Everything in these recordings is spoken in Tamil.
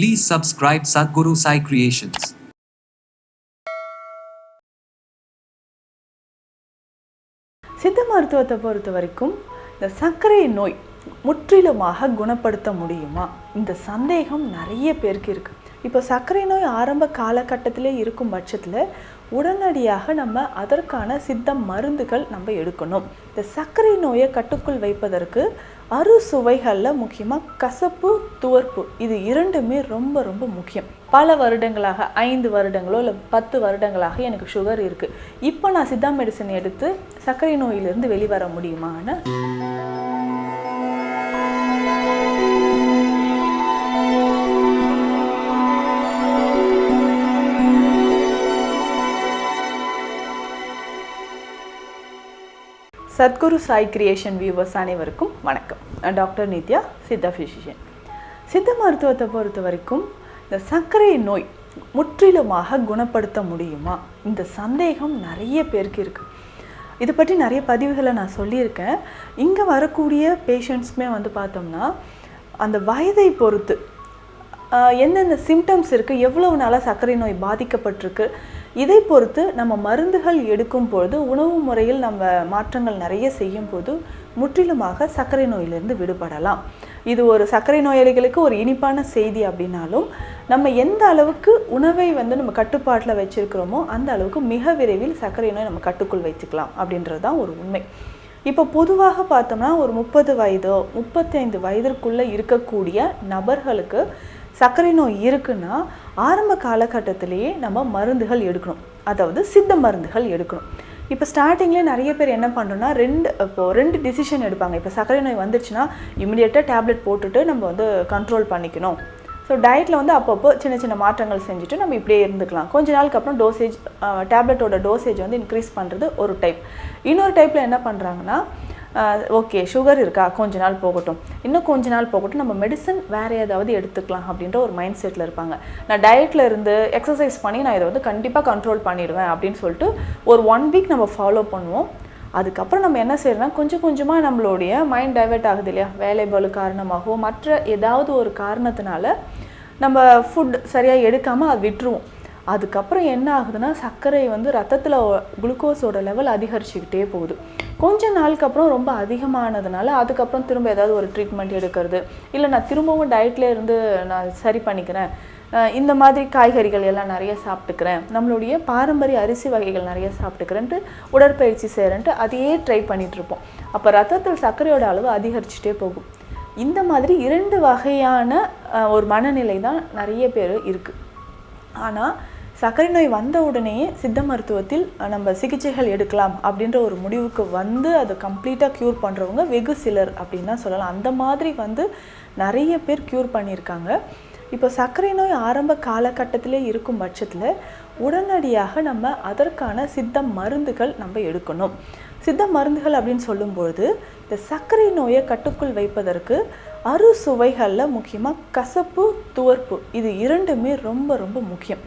Please subscribe Sadhguru Sai Creations. சித்த மருத்துவத்தை பொறுத்த வரைக்கும் இந்த சர்க்கரை நோய் முற்றிலுமாக குணப்படுத்த முடியுமா? இந்த சந்தேகம் நிறைய பேருக்கு இருக்கு. இப்போ சர்க்கரை நோய் ஆரம்ப காலகட்டத்திலே இருக்கும் பட்சத்தில் உடனடியாக நம்ம அதற்கான சித்த மருந்துகள் நம்ம எடுக்கணும். இந்த சர்க்கரை நோயை கட்டுக்குள் வைப்பதற்கு அறுசுவைகளில் முக்கியமாக கசப்பு துவர்ப்பு. இது இரண்டுமே ரொம்ப ரொம்ப முக்கியம். பல வருடங்களாக ஐந்து வருடங்களோ இல்லை பத்து வருடங்களாக எனக்கு சுகர் இருக்குது இப்போ நான் சித்தா மெடிசன் எடுத்து சர்க்கரை நோயிலிருந்து வெளிவர முடியுமான்னு சத்குரு சாய் கிரியேஷன் வியூவர்ஸ் அனைவருக்கும் வணக்கம். நான் டாக்டர் நித்யா சித்தா ஃபிசிஷியன் சித்த மருத்துவத்தை பொறுத்த வரைக்கும் இந்த சர்க்கரை நோய் முற்றிலுமாக குணப்படுத்த முடியுமா? இந்த சந்தேகம் நிறைய பேருக்கு இருக்குது இதை பற்றி நிறைய பதிவுகளை நான் சொல்லியிருக்கேன். இங்கே வரக்கூடிய பேஷண்ட்ஸுமே வந்து பார்த்தோம்னா அந்த வயதை பொறுத்து எந்தெந்த சிம்டம்ஸ் இருக்குது எவ்வளவு நாளாக சர்க்கரை நோய் பாதிக்கப்பட்டிருக்கு இதை பொறுத்து நம்ம மருந்துகள் எடுக்கும் பொழுது உணவு முறையில் நம்ம மாற்றங்கள் நிறைய செய்யும் போது முற்றிலுமாக சர்க்கரை நோயிலிருந்து விடுபடலாம். இது ஒரு சர்க்கரை நோயாளிகளுக்கு ஒரு இனிப்பான செய்தி அப்படின்னாலும் நம்ம எந்த அளவுக்கு உணவை வந்து நம்ம கட்டுப்பாட்டில் வச்சுருக்கிறோமோ அந்த அளவுக்கு மிக விரைவில் சர்க்கரை நோய் நம்ம கட்டுக்குள் வச்சுக்கலாம் அப்படின்றது தான் ஒரு உண்மை. இப்போ பொதுவாக பார்த்தோம்னா ஒரு முப்பது வயதோ முப்பத்தைந்து வயதிற்குள்ளே இருக்கக்கூடிய நபர்களுக்கு சர்க்கரை நோய் இருக்குன்னா ஆரம்ப காலகட்டத்திலேயே நம்ம மருந்துகள் எடுக்கணும். அதாவது சித்த மருந்துகள் எடுக்கணும். இப்போ ஸ்டார்டிங்லேயே நிறைய பேர் என்ன பண்ணுறோன்னா ரெண்டு இப்போ ரெண்டு டிசிஷன் எடுப்பாங்க. இப்போ சர்க்கரை நோய் வந்துருச்சுன்னா இமிடியேட்டாக டேப்லெட் போட்டுட்டு நம்ம வந்து கண்ட்ரோல் பண்ணிக்கணும். ஸோ டயட்டில் வந்து அப்பப்போ சின்ன சின்ன மாற்றங்கள் செஞ்சுட்டு நம்ம இப்படியே இருந்துக்கலாம். கொஞ்ச நாளுக்கு அப்புறம் டோசேஜ் டேப்லெட்டோட டோசேஜ் வந்து இன்க்ரீஸ் பண்ணுறது ஒரு டைப் இன்னொரு டைப்பில் என்ன பண்ணுறாங்கன்னா ஓகே சுகர் இருக்கா? கொஞ்ச நாள் போகட்டும். இன்னும் கொஞ்ச நாள் போகட்டும் நம்ம மெடிசன் வேறு ஏதாவது எடுத்துக்கலாம் அப்படின்ற ஒரு மைண்ட் செட்டில் இருப்பாங்க. நான் டயட்டில் இருந்து எக்ஸசைஸ் பண்ணி நான் இதை வந்து கண்டிப்பாக கண்ட்ரோல் பண்ணிடுவேன் அப்படின்னு சொல்லிட்டு ஒரு ஒன் வீக் நம்ம ஃபாலோ பண்ணுவோம். அதுக்கப்புறம் நம்ம என்ன செய்யறோம்னா கொஞ்சம் கொஞ்சமாக நம்மளுடைய மைண்ட் டைவர்ட் ஆகுது இல்லையா? வேலை பளு காரணமாகவோ மற்ற ஏதாவது ஒரு காரணத்தினால நம்ம ஃபுட் சரியாக எடுக்காமல் அது விட்டுருவோம். அதுக்கப்புறம் என்ன ஆகுதுன்னா சர்க்கரை வந்து ரத்தத்தில் குளுக்கோஸோட லெவல் அதிகரிச்சுக்கிட்டே போகுது. கொஞ்ச நாளுக்கு அப்புறம் ரொம்ப அதிகமானதுனால அதுக்கப்புறம் திரும்ப ஏதாவது ஒரு ட்ரீட்மெண்ட் எடுக்கிறது. இல்லை நான் திரும்பவும் டயட்ல இருந்து நான் சரி பண்ணிக்கிறேன். இந்த மாதிரி காய்கறிகள் எல்லாம் நிறைய சாப்பிட்டுக்கிறேன். நம்மளுடைய பாரம்பரிய அரிசி வகைகள் நிறைய சாப்பிட்டுக்கிறேன்ட்டு உடற்பயிற்சி செய்கிறேன்ட்டு அதையே ட்ரை பண்ணிகிட்ருப்போம் இருப்போம் அப்போ ரத்தத்தில் சர்க்கரையோட அளவு அதிகரிச்சுட்டே போகும். இந்த மாதிரி இரண்டு வகையான ஒரு மனநிலை தான் நிறைய பேர் இருக்குது ஆனால் சர்க்கரை நோய் வந்த உடனேயே சித்த மருத்துவத்தில் நம்ம சிகிச்சைகள் எடுக்கலாம் அப்படின்ற ஒரு முடிவுக்கு வந்து அதை கம்ப்ளீட்டாக க்யூர் பண்ணுறவங்க வெகு சிலர் அப்படின்னு தான் சொல்லலாம். அந்த மாதிரி வந்து நிறைய பேர் க்யூர் பண்ணியிருக்காங்க. இப்போ சர்க்கரை நோய் ஆரம்ப காலகட்டத்திலே இருக்கும் பட்சத்தில் உடனடியாக நம்ம அதற்கான சித்த மருந்துகள் நம்ம எடுக்கணும். சித்த மருந்துகள் அப்படின்னு சொல்லும்பொழுது இந்த சர்க்கரை நோயை கட்டுக்குள் வைப்பதற்கு அறுசுவைகளில் முக்கியமாக கசப்பு துவர்ப்பு. இது இரண்டுமே ரொம்ப ரொம்ப முக்கியம்.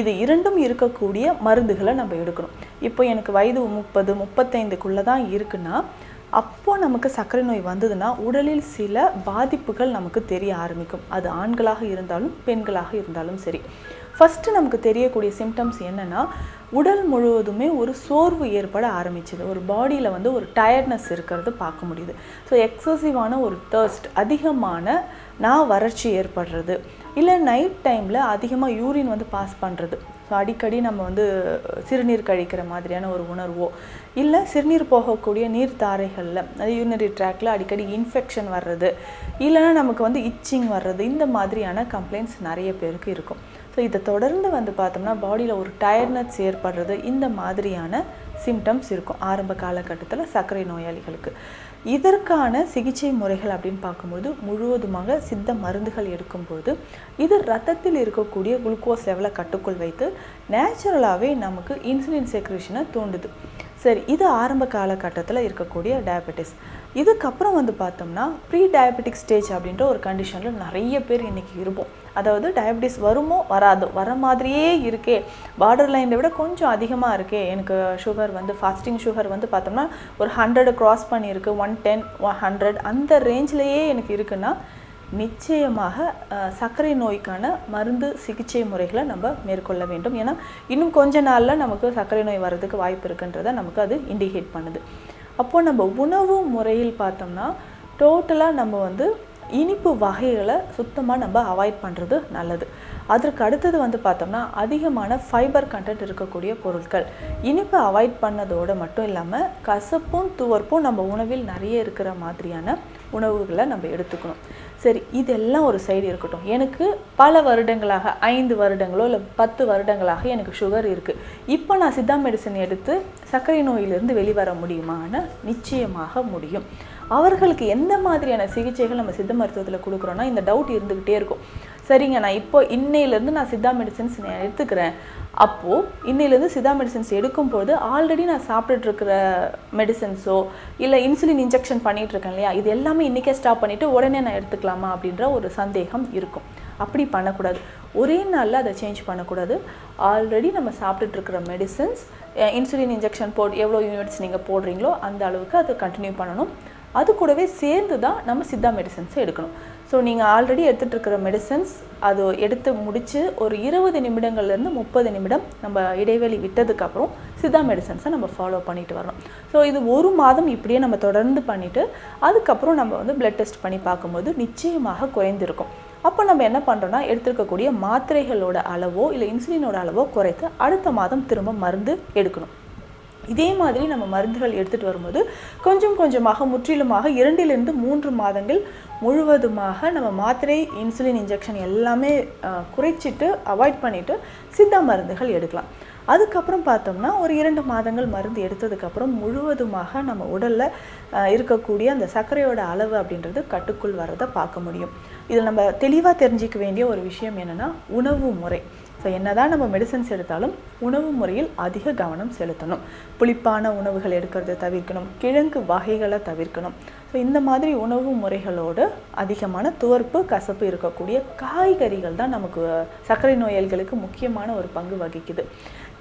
இது இரண்டும் இருக்கக்கூடிய மருந்துகளை நம்ம எடுக்கணும். இப்போ எனக்கு வயது முப்பது முப்பத்தைந்துக்குள்ளே தான் இருக்குன்னா அப்போது நமக்கு சர்க்கரை நோய் வந்ததுன்னா உடலில் சில பாதிப்புகள் நமக்கு தெரிய ஆரம்பிக்கும். அது ஆண்களாக இருந்தாலும் பெண்களாக இருந்தாலும் சரி. ஃபஸ்ட்டு நமக்கு தெரியக்கூடிய சிம்டம்ஸ் என்னென்னா உடல் முழுவதுமே ஒரு சோர்வு ஏற்பட ஆரம்பிச்சுது. ஒரு பாடியில் வந்து ஒரு டயர்ட்னஸ் இருக்கிறது பார்க்க முடியுது. ஸோ எக்ஸசிவான ஒரு தேர்ஸ்ட் அதிகமான நான் வறட்சி ஏற்படுறது. இல்லை நைட் டைமில் அதிகமாக யூரின் வந்து பாஸ் பண்ணுறது ஸோ அடிக்கடி நம்ம வந்து சிறுநீர் கழிக்கிற மாதிரியான ஒரு உணர்வோ இல்லை சிறுநீர் போகக்கூடிய நீர் தாரைகளில் அது யூரினரி ட்ராக்ல அடிக்கடி இன்ஃபெக்ஷன் வர்றது இல்லைன்னா நமக்கு வந்து இச்சிங் வர்றது இந்த மாதிரியான கம்ப்ளைண்ட்ஸ் நிறைய பேருக்கு இருக்கும். ஸோ இதை தொடர்ந்து வந்து பார்த்தோம்னா பாடியில் ஒரு டயர்ட்னஸ் ஏற்படுறது இந்த மாதிரியான சிம்டம்ஸ் இருக்கும். ஆரம்ப காலகட்டத்தில் சர்க்கரை நோயாளிகளுக்கு. இதற்கான சிகிச்சை முறைகள் அப்படின்னு பார்க்கும்போது முழுவதுமாக சித்த மருந்துகள் எடுக்கும்போது இது ரத்தத்தில் இருக்கக்கூடிய குளுக்கோஸ் லெவலை கட்டுக்குள் வைத்து நேச்சுரலாகவே நமக்கு இன்சுலின் செக்ரேஷனை தூண்டுது. சரி இது ஆரம்ப காலகட்டத்தில் இருக்கக்கூடிய டயபெட்டிஸ் இதுக்கப்புறம் வந்து பார்த்தோம்னா ப்ரீ டயபெட்டிக் ஸ்டேஜ் அப்படின்ற ஒரு கண்டிஷனில் நிறைய பேர் இன்றைக்கி இருப்போம். அதாவது டயபெட்டிஸ் வருமோ வராதோ வர மாதிரியே இருக்கே. பார்டர் லைனை விட கொஞ்சம் அதிகமாக இருக்கே. எனக்கு சுகர் வந்து ஃபாஸ்டிங் சுகர் வந்து பார்த்தோம்னா ஒரு ஹண்ட்ரட் க்ராஸ் பண்ணியிருக்கு ஒன் டென் ஒன் ஹண்ட்ரட் அந்த ரேஞ்சிலேயே எனக்கு இருக்குன்னா நிச்சயமாக சர்க்கரை நோய்க்கான மருந்து சிகிச்சை முறைகளை நம்ம மேற்கொள்ள வேண்டும். ஏன்னா இன்னும் கொஞ்ச நாளில் நமக்கு சர்க்கரை நோய் வர்றதுக்கு வாய்ப்பு இருக்குன்றதை நமக்கு அது இண்டிகேட் பண்ணுது. அப்போது நம்ம உணவு முறையில் பார்த்தோம்னா டோட்டலாக நம்ம வந்து இனிப்பு வகைகளை சுத்தமாக நம்ம அவாய்ட் பண்ணுறது நல்லது. அதற்கு அடுத்தது வந்து பார்த்தோம்னா அதிகமான ஃபைபர் கண்டென்ட் இருக்கக்கூடிய பொருட்கள். இனிப்பை அவாய்ட் பண்ணதோடு மட்டும் இல்லாமல் கசப்பும் துவர்ப்பும் நம்ம உணவில் நிறைய இருக்கிற மாதிரியான உணவுகளை நம்ம எடுத்துக்கணும். சரி இதெல்லாம் ஒரு சைடு இருக்கட்டும். எனக்கு பல வருடங்களாக ஐந்து வருடங்களோ இல்லை பத்து வருடங்களாக எனக்கு சுகர் இருக்குது இப்போ நான் சித்தா மெடிசன் எடுத்து சர்க்கரை நோயிலிருந்து வெளிவர முடியுமான்னு நிச்சயமாக முடியும். அவர்களுக்கு எந்த மாதிரியான சிகிச்சைகள் நம்ம சித்த மருத்துவத்தில் கொடுக்குறோன்னா இந்த டவுட் இருந்துக்கிட்டே இருக்கும். சரிங்க நான் இப்போ இன்னையிலேருந்து நான் சித்தா மெடிசன்ஸ் நான் எடுத்துக்கிறேன். அப்போது இன்னையிலேருந்து சித்தா மெடிசன்ஸ் எடுக்கும்போது ஆல்ரெடி நான் சாப்பிட்டுட்டு இருக்கிற மெடிசன்ஸோ இல்லை இன்சுலின் இன்ஜெக்ஷன் பண்ணிகிட்ருக்கேன் இருக்கேன் இல்லையா? இது எல்லாமே இன்றைக்கே ஸ்டாப் பண்ணிவிட்டு உடனே நான் எடுத்துக்கலாமா அப்படின்ற ஒரு சந்தேகம் இருக்கும். அப்படி பண்ணக்கூடாது. ஒரே நாளில் அதை சேஞ்ச் பண்ணக்கூடாது. ஆல்ரெடி நம்ம சாப்பிட்டுட்ருக்கிற மெடிசன்ஸ் இன்சுலின் இன்ஜெக்ஷன் போட் எவ்வளோ யூனிட்ஸ் நீங்கள் போடுறீங்களோ அந்த அளவுக்கு அதை கண்டினியூ பண்ணணும். அது கூடவே சேர்ந்து தான் நம்ம சித்தா மெடிசன்ஸை எடுக்கணும். ஸோ நீங்கள் ஆல்ரெடி எடுத்துகிட்டு இருக்கிற மெடிசன்ஸ் அது எடுத்து முடித்து ஒரு இருபது நிமிடங்கள்லேருந்து முப்பது நிமிடம் நம்ம இடைவெளி விட்டதுக்கப்புறம் சித்தா மெடிசன்ஸை நம்ம ஃபாலோ பண்ணிட்டு வரணும். ஸோ இது ஒரு மாதம் இப்படியே நம்ம தொடர்ந்து பண்ணிவிட்டு அதுக்கப்புறம் நம்ம வந்து பிளட் டெஸ்ட் பண்ணி பார்க்கும்போது நிச்சயமாக குறைந்திருக்கும். அப்போ நம்ம என்ன பண்ணுறோன்னா எடுத்துருக்கக்கூடிய மாத்திரைகளோட அளவோ இல்லை இன்சுலினோட அளவோ குறைத்து அடுத்த மாதம் திரும்ப மருந்து எடுக்கணும். இதே மாதிரி நம்ம மருந்துகள் எடுத்துகிட்டு வரும்போது கொஞ்சம் கொஞ்சமாக முற்றிலுமாக இரண்டிலிருந்து மூன்று மாதங்கள் முழுவதுமாக நம்ம மாத்திரை இன்சுலின் இன்ஜெக்ஷன் எல்லாமே குறைச்சிட்டு அவாய்ட் பண்ணிவிட்டு சித்தா மருந்துகள் எடுக்கலாம். அதுக்கப்புறம் பார்த்தோம்னா ஒரு இரண்டு மாதங்கள் மருந்து எடுத்ததுக்கப்புறம் முழுவதுமாக நம்ம உடலில் இருக்கக்கூடிய அந்த சர்க்கரையோட அளவு அப்படின்றது கட்டுக்குள் வரதை பார்க்க முடியும். இதில் நம்ம தெளிவாக தெரிஞ்சிக்க வேண்டிய ஒரு விஷயம் என்னென்னா உணவு முறை. ஸோ என்னதான் நம்ம மெடிசன்ஸ் எடுத்தாலும் உணவு முறையில் அதிக கவனம் செலுத்தணும். புளிப்பான உணவுகள் எடுக்கிறத தவிர்க்கணும். கிழங்கு வகைகளை தவிர்க்கணும். ஸோ இந்த மாதிரி உணவு முறைகளோடு அதிகமான துவர்ப்பு கசப்பு இருக்கக்கூடிய காய்கறிகள் தான் நமக்கு சர்க்கரை நோயாளிகளுக்கு முக்கியமான ஒரு பங்கு வகிக்குது.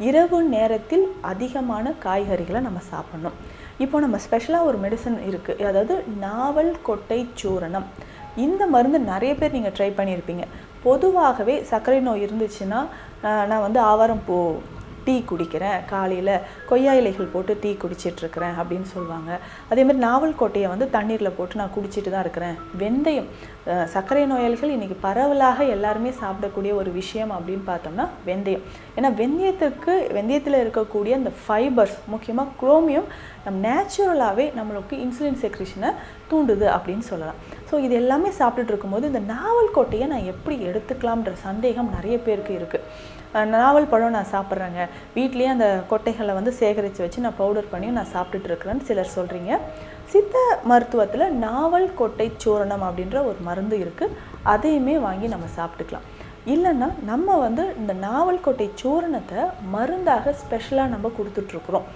இரவு நேரத்தில் அதிகமான காய்கறிகளை நம்ம சாப்பிடணும். இப்போ நம்ம ஸ்பெஷலாக ஒரு மெடிசன் இருக்குது அதாவது நாவல் கொட்டை சூரணம். இந்த மருந்து நிறைய பேர் நீங்கள் ட்ரை பண்ணியிருப்பீங்க பொதுவாகவே சர்க்கரை நோய் இருந்துச்சுன்னா நான் வந்து ஆவாரம் பூ டீ குடிக்கிறேன் காலையில் கொய்யா இலைகள் போட்டு டீ குடிச்சிட்ருக்கிறேன் அப்படின்னு சொல்லுவாங்க அதே மாதிரி நாவல் கோட்டையை வந்து தண்ணீரில் போட்டு நான் குடிச்சிட்டு தான் இருக்கிறேன். வெந்தயம் சர்க்கரை நோயாளிகள் இன்றைக்கி பரவலாக எல்லாருமே சாப்பிடக்கூடிய ஒரு விஷயம் அப்படின்னு பார்த்தோம்னா வெந்தயம். ஏன்னா வெந்தயத்துக்கு வெந்தயத்தில் இருக்கக்கூடிய அந்த ஃபைபர்ஸ் முக்கியமாக குரோமியம் நம் நேச்சுரலாகவே நம்மளுக்கு இன்சுலின் செக்ரிஷனை தூண்டுது அப்படின்னு சொல்லலாம். ஸோ இது எல்லாமே சாப்பிட்டுட்டு இருக்கும்போது இந்த நாவல் கோட்டையை நான் எப்படி எடுத்துக்கலாம்ன்ற சந்தேகம் நிறைய பேருக்கு இருக்குது நாவல் பழம் நான் சாப்பிட்றேங்க. வீட்லேயே அந்த கொட்டைகளை வந்து சேகரித்து வச்சு நான் பவுடர் பண்ணி நான் சாப்பிட்டுட்டு இருக்கிறேன்னு சிலர் சொல்கிறீங்க சித்த மருத்துவத்தில் நாவல் கொட்டை சூரணம் அப்படின்ற ஒரு மருந்து இருக்குது அதையுமே வாங்கி நம்ம சாப்பிட்டுக்கலாம். இல்லைன்னா நம்ம வந்து இந்த நாவல் கொட்டை சூரணத்தை மருந்தாக ஸ்பெஷலாக நம்ம கொடுத்துட்ருக்குறோம்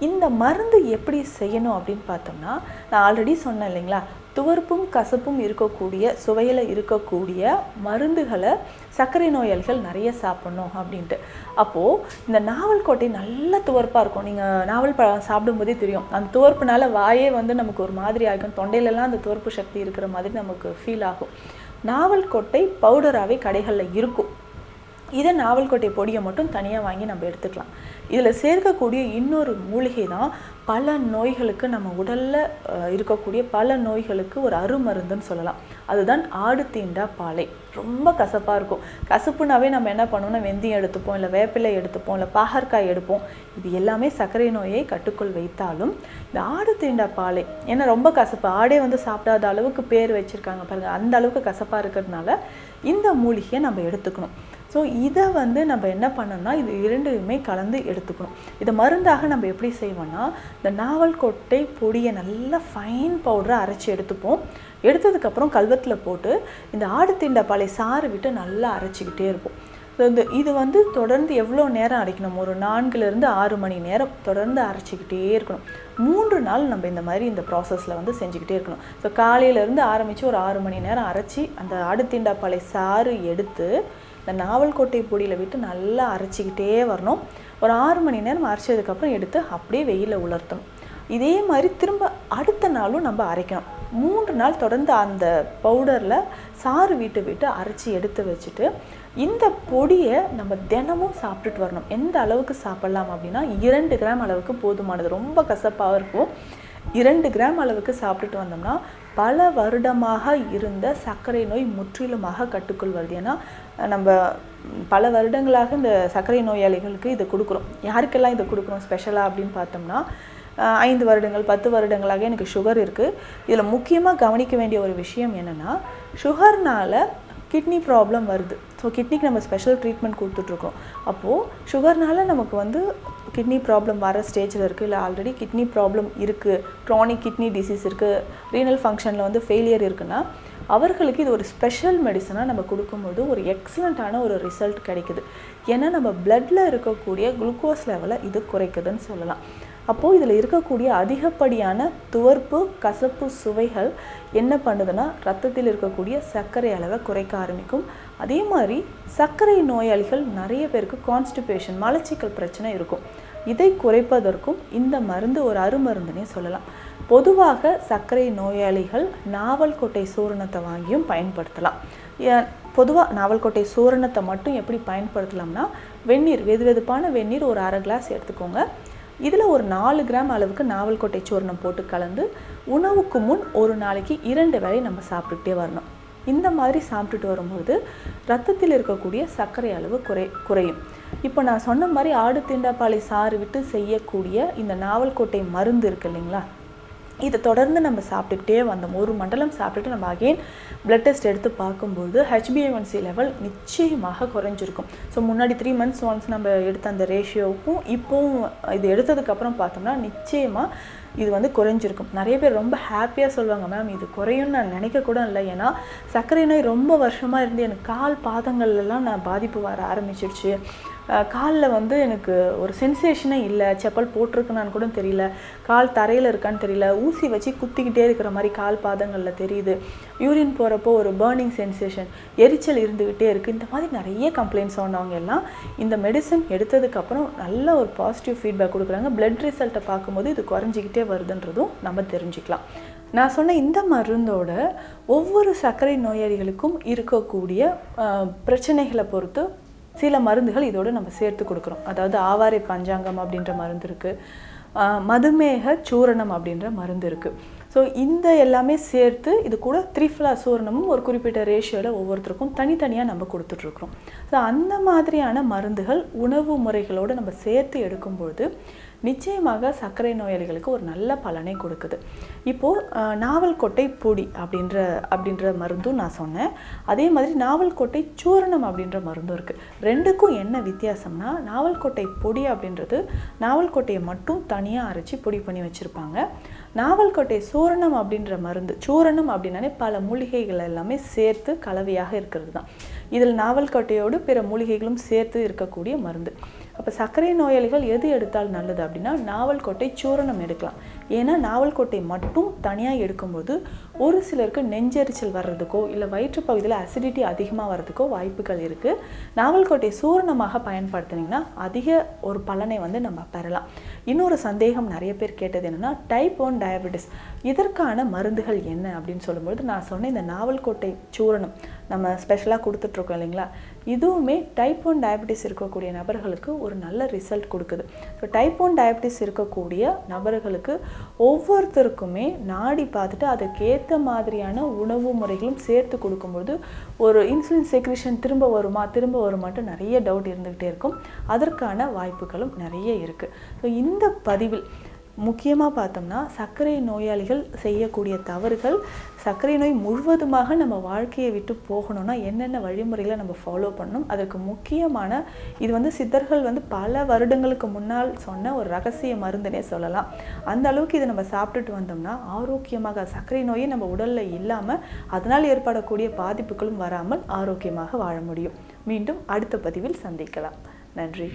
இந்த மருந்து எப்படி செய்யணும் அப்படின்னு பார்த்தோம்னா நான் ஆல்ரெடி சொன்னேன் இல்லைங்களா? துவர்ப்பும் கசப்பும் இருக்கக்கூடிய சுவையில் இருக்கக்கூடிய மருந்துகளை சர்க்கரை நோயாளிகள் நிறைய சாப்பிடணும் அப்படின்ட்டு. அப்போது இந்த நாவல்கோட்டை நல்ல துவர்ப்பாக இருக்கும். நீங்கள் நாவல் பழம் சாப்பிடும்போதே தெரியும். அந்த துவர்ப்புனால வாயே வந்து நமக்கு ஒரு மாதிரி ஆகும் தொண்டையிலலாம் அந்த துவர்ப்பு சக்தி இருக்கிற மாதிரி நமக்கு ஃபீல் ஆகும். நாவல்கோட்டை பவுடராகவே கடைகளில் இருக்கும். இதை நாவல்கொட்டை பொடியை மட்டும் தனியாக வாங்கி நம்ம எடுத்துக்கலாம். இதில் சேர்க்கக்கூடிய இன்னொரு மூலிகை தான் பல நோய்களுக்கு நம்ம உடலில் இருக்கக்கூடிய பல நோய்களுக்கு ஒரு அருமருந்துன்னு சொல்லலாம். அதுதான் ஆடு தீண்டா பாலை. ரொம்ப கசப்பாக இருக்கும். கசப்புனாவே நம்ம என்ன பண்ணுவோம்னா வெந்தயம் எடுத்துப்போம் இல்லை வேப்பிலை எடுத்துப்போம் இல்லை பாகற்காய் எடுப்போம். இது எல்லாமே சர்க்கரை நோயை கட்டுக்குள் வைத்தாலும் இந்த ஆடு தீண்டா பாலை ஏன்னா ரொம்ப கசப்பு. ஆடே வந்து சாப்பிடாத அளவுக்கு பேர் வச்சுருக்காங்க பாருங்கள் அந்த அளவுக்கு கசப்பாக இருக்கிறதுனால இந்த மூலிகையை நம்ம எடுத்துக்கணும். ஸோ இதை வந்து நம்ம என்ன பண்ணோம்னா இது இரண்டுமே கலந்து எடுத்துக்கணும். இதை மருந்தாக நம்ம எப்படி செய்வோம்னா இந்த நாவல் கொட்டை பொடியை நல்லா ஃபைன் பவுடரை அரைச்சி எடுத்துப்போம். எடுத்ததுக்கப்புறம் கல்வத்தில் போட்டு இந்த ஆடு தீண்டா சாறு விட்டு நல்லா அரைச்சிக்கிட்டே இருப்போம். ஸோ இந்த இது வந்து தொடர்ந்து எவ்வளோ நேரம் அரைக்கணும்? ஒரு நான்குலேருந்து ஆறு மணி நேரம் தொடர்ந்து அரைச்சிக்கிட்டே இருக்கணும். மூன்று நாள் நம்ம இந்த மாதிரி இந்த ப்ராசஸில் வந்து செஞ்சுக்கிட்டே இருக்கணும். ஸோ காலையிலேருந்து ஆரம்பித்து ஒரு ஆறு மணி நேரம் அரைச்சி அந்த ஆடு தீண்டா சாறு எடுத்து இந்த நாவல் கொட்டை பொடியில் விட்டு நல்லா அரைச்சிக்கிட்டே வரணும். ஒரு ஆறு மணி நேரம் அரைச்சதுக்கப்புறம் எடுத்து அப்படியே வெயிலில் உலர்த்தணும். இதே மாதிரி திரும்ப அடுத்த நாளும் நம்ம அரைக்கணும். மூன்று நாள் தொடர்ந்து அந்த பவுடரில் சாறு விட்டு விட்டு அரைச்சி எடுத்து வச்சுட்டு இந்த பொடியை நம்ம தினமும் சாப்பிட்டுட்டு வரணும். எந்த அளவுக்கு சாப்பிடலாம் அப்படின்னா இரண்டு கிராம் அளவுக்கு போதுமானது. ரொம்ப கசப்பாக இருக்கும். இரண்டு கிராம் அளவுக்கு சாப்பிட்டுட்டு வந்தோம்னா பல வருடமாக இருந்த சர்க்கரை நோய் முற்றிலுமாக கட்டுக்குள் வருது. ஏன்னா நம்ம பல வருடங்களாக இந்த சர்க்கரை நோயாளிகளுக்கு இதை கொடுக்குறோம். யாருக்கெல்லாம் இதை கொடுக்குறோம் ஸ்பெஷலாக அப்படின்னு பார்த்தோம்னா ஐந்து வருடங்கள் பத்து வருடங்களாக எனக்கு சுகர் இருக்குது இதில் முக்கியமாக கவனிக்க வேண்டிய ஒரு விஷயம் என்னென்னா சுகர்னால் கிட்னி ப்ராப்ளம் வருது. ஸோ கிட்னிக்கு நம்ம ஸ்பெஷல் ட்ரீட்மெண்ட் கொடுத்துட்ருக்கோம். அப்போது சுகர்னால் நமக்கு வந்து கிட்னி ப்ராப்ளம் வர ஸ்டேஜில் இருக்குது இல்லை ஆல்ரெடி கிட்னி ப்ராப்ளம் இருக்குது க்ரானிக் கிட்னி டிசீஸ் இருக்குது ரீனல் ஃபங்க்ஷனில் வந்து ஃபெயிலியர் இருக்குன்னா அவர்களுக்கு இது ஒரு ஸ்பெஷல் மெடிசனாக நம்ம கொடுக்கும்போது ஒரு எக்ஸலண்ட்டான ஒரு ரிசல்ட் கிடைக்குது. ஏன்னா நம்ம பிளட்டில் இருக்கக்கூடிய குளுக்கோஸ் லெவலை இது குறைக்குதுன்னு சொல்லலாம். அப்போது இதில் இருக்கக்கூடிய அதிகப்படியான துவர்ப்பு கசப்பு சுவைகள் என்ன பண்ணுதுன்னா ரத்தத்தில் இருக்கக்கூடிய சர்க்கரை அளவை குறைக்க ஆரம்பிக்கும். அதே மாதிரி சர்க்கரை நோயாளிகள் நிறைய பேருக்கு கான்ஸ்டிபேஷன் மலச்சிக்கல் பிரச்சனை இருக்கும். இதை குறைப்பதற்கும் இந்த மருந்து ஒரு அருமருந்துனே சொல்லலாம். பொதுவாக சர்க்கரை நோயாளிகள் நாவல்கோட்டை சூரணத்தை வாங்கியும் பயன்படுத்தலாம். பொதுவாக நாவல்கோட்டை சூரணத்தை மட்டும் எப்படி பயன்படுத்தலாம்னா வெந்நீர் வெது வெதுப்பான வெந்நீர் ஒரு அரை கிளாஸ் எடுத்துக்கோங்க. இதில் ஒரு நாலு கிராம் அளவுக்கு நாவல்கோட்டை சூரணம் போட்டு கலந்து உணவுக்கு முன் ஒரு நாளைக்கு இரண்டு வேளை நம்ம சாப்பிட்டுக்கிட்டே வரணும். இந்த மாதிரி சாப்பிட்டுட்டு வரும்போது ரத்தத்தில் இருக்கக்கூடிய சர்க்கரை அளவு குறை குறையும். இப்போ நான் சொன்ன மாதிரி ஆடு திண்டாப்பாலை சாறு விட்டு செய்யக்கூடிய இந்த நாவல்கோட்டை மருந்து இருக்கு இல்லைங்களா இதை தொடர்ந்து நம்ம சாப்பிட்டுக்கிட்டே வந்தோம். ஒரு மண்டலம் சாப்பிட்டுட்டு நம்ம அகெயின் பிளட் டெஸ்ட் எடுத்து பார்க்கும்போது ஹெச்பிஏஒன்சி லெவல் நிச்சயமாக குறைஞ்சிருக்கும். ஸோ முன்னாடி த்ரீ மந்த்ஸ் ஒன்ஸ் நம்ம எடுத்த அந்த ரேஷியோவுக்கும் இப்போவும் இது எடுத்ததுக்கப்புறம் பார்த்தோம்னா நிச்சயமாக இது வந்து குறைஞ்சிருக்கும். நிறைய பேர் ரொம்ப ஹாப்பியாக சொல்லுவாங்க மேம் இது குறையும்னு நான் நினைக்க கூட இல்லை. ஏன்னா சர்க்கரை நோய் ரொம்ப வருஷமாக இருந்து எனக்கு கால் பாதங்கள்லாம் நான் பாதிப்பு வர ஆரம்பிச்சிருச்சு. காலில் வந்து எனக்கு ஒரு சென்சேஷனே இல்லை. செப்பல் போட்டிருக்குனான்னு கூட தெரியல. கால் தரையில் இருக்கான்னு தெரியல. ஊசி வச்சு குத்திக்கிட்டே இருக்கிற மாதிரி கால் பாதங்களில் தெரியுது. யூரின் போகிறப்போ ஒரு பேர்னிங் சென்சேஷன் எரிச்சல் இருந்துக்கிட்டே இருக்குது இந்த மாதிரி நிறைய கம்ப்ளைண்ட்ஸ் சொன்னவங்க எல்லாம் இந்த மெடிசன் எடுத்ததுக்கப்புறம் நல்ல ஒரு பாசிட்டிவ் ஃபீட்பேக் கொடுக்குறாங்க. பிளட் ரிசல்ட்டை பார்க்கும்போது இது குறைஞ்சிக்கிட்டே வருதுன்றதும் நம்ம தெரிஞ்சுக்கலாம். நான் சொன்ன இந்த மருந்தோட ஒவ்வொரு சர்க்கரை நோயாளிகளுக்கும் இருக்கக்கூடிய பிரச்சனைகளை பொறுத்து சில மருந்துகள் இதோடு நம்ம சேர்த்து கொடுக்குறோம். அதாவது ஆவாரை பஞ்சாங்கம் அப்படின்ற மருந்து இருக்குது மதுமேக சூரணம் அப்படின்ற மருந்து இருக்குது ஸோ இந்த எல்லாமே சேர்த்து இது கூட த்ரிஃப்லா சூரணமும் ஒரு குறிப்பிட்ட ரேஷியோவில் ஒவ்வொருத்தருக்கும் தனித்தனியாக நம்ம கொடுத்துட்ருக்குறோம் ஸோ அந்த மாதிரியான மருந்துகள் உணவு முறைகளோடு நம்ம சேர்த்து எடுக்கும்பொழுது நிச்சயமாக சர்க்கரை நோயாளிகளுக்கு ஒரு நல்ல பலனை கொடுக்குது. இப்போது நாவல்கொட்டை பொடி அப்படின்ற அப்படின்ற மருந்தும் நான் சொன்னேன். அதே மாதிரி நாவல்கொட்டை சூரணம் அப்படின்ற மருந்தும் இருக்குது ரெண்டுக்கும் என்ன வித்தியாசம்னா நாவல்கொட்டை பொடி அப்படின்றது நாவல்கொட்டையை மட்டும் தனியாக அரைச்சி பொடி பண்ணி வச்சுருப்பாங்க. நாவல்கொட்டை சூரணம் அப்படின்ற மருந்து சூரணம் அப்படின்னாலே பல மூலிகைகள் எல்லாமே சேர்த்து கலவையாக இருக்கிறது தான். இதில் நாவல்கொட்டையோடு பிற மூலிகைகளும் சேர்த்து இருக்கக்கூடிய மருந்து. அப்போ சர்க்கரை நோயாளிகள் எது எடுத்தால் நல்லது அப்படின்னா நாவல்கோட்டை சூரணம் எடுக்கலாம். ஏன்னா நாவல்கோட்டை மட்டும் தனியாக எடுக்கும்போது ஒரு சிலருக்கு நெஞ்செரிச்சல் வர்றதுக்கோ இல்லை வயிற்று பகுதியில் அசிடிட்டி அதிகமாக வர்றதுக்கோ வாய்ப்புகள் இருக்குது நாவல்கோட்டை சூரணமாக பயன்படுத்தினீங்கன்னா அதிக ஒரு பலனை வந்து நம்ம பெறலாம். இன்னொரு சந்தேகம் நிறைய பேர் கேட்டது என்னென்னா டைப் ஒன் டயபெட்டிஸ் இதற்கான மருந்துகள் என்ன அப்படின்னு சொல்லும்பொழுது நான் சொன்ன இந்த நாவல்கோட்டை சூரணம் நம்ம ஸ்பெஷலாக கொடுத்துட்ருக்கோம் இல்லைங்களா? இதுவுமே டைப் ஒன் டயபிட்டிஸ் இருக்கக்கூடிய நபர்களுக்கு ஒரு நல்ல ரிசல்ட் கொடுக்குது. ஸோ டைப் ஒன் டயபிட்டிஸ் இருக்கக்கூடிய நபர்களுக்கு ஒவ்வொருத்தருக்குமே நாடி பார்த்துட்டு அதுக்கேற்ற மாதிரியான உணவு முறைகளும் சேர்த்து கொடுக்கும்போது ஒரு இன்சுலின் செக்ரிஷன் திரும்ப வருமா திரும்ப வருமாட்டு நிறைய டவுட் இருந்துக்கிட்டே இருக்கும். அதற்கான வாய்ப்புகளும் நிறைய இருக்குது ஸோ இந்த பதிவில் முக்கியமாக பார்த்தோம்னா சர்க்கரை நோயாளிகள் செய்யக்கூடிய தவறுகள் சர்க்கரை நோய் முழுவதுமாக நம்ம வாழ்க்கையை விட்டு போகணும்னா என்னென்ன வழிமுறைகளை நம்ம ஃபாலோ பண்ணணும்? அதற்கு முக்கியமான இது வந்து சித்தர்கள் வந்து பல வருடங்களுக்கு முன்னால் சொன்ன ஒரு ரகசிய மருந்துனே சொல்லலாம். அந்த அளவுக்கு இதை நம்ம சாப்பிட்டுட்டு வந்தோம்னா ஆரோக்கியமாக சர்க்கரை நோயே நம்ம உடலில் இல்லாமல் அதனால் ஏற்படக்கூடிய பாதிப்புகளும் வராமல் ஆரோக்கியமாக வாழ முடியும். மீண்டும் அடுத்த பதிவில் சந்திக்கலாம். நன்றி.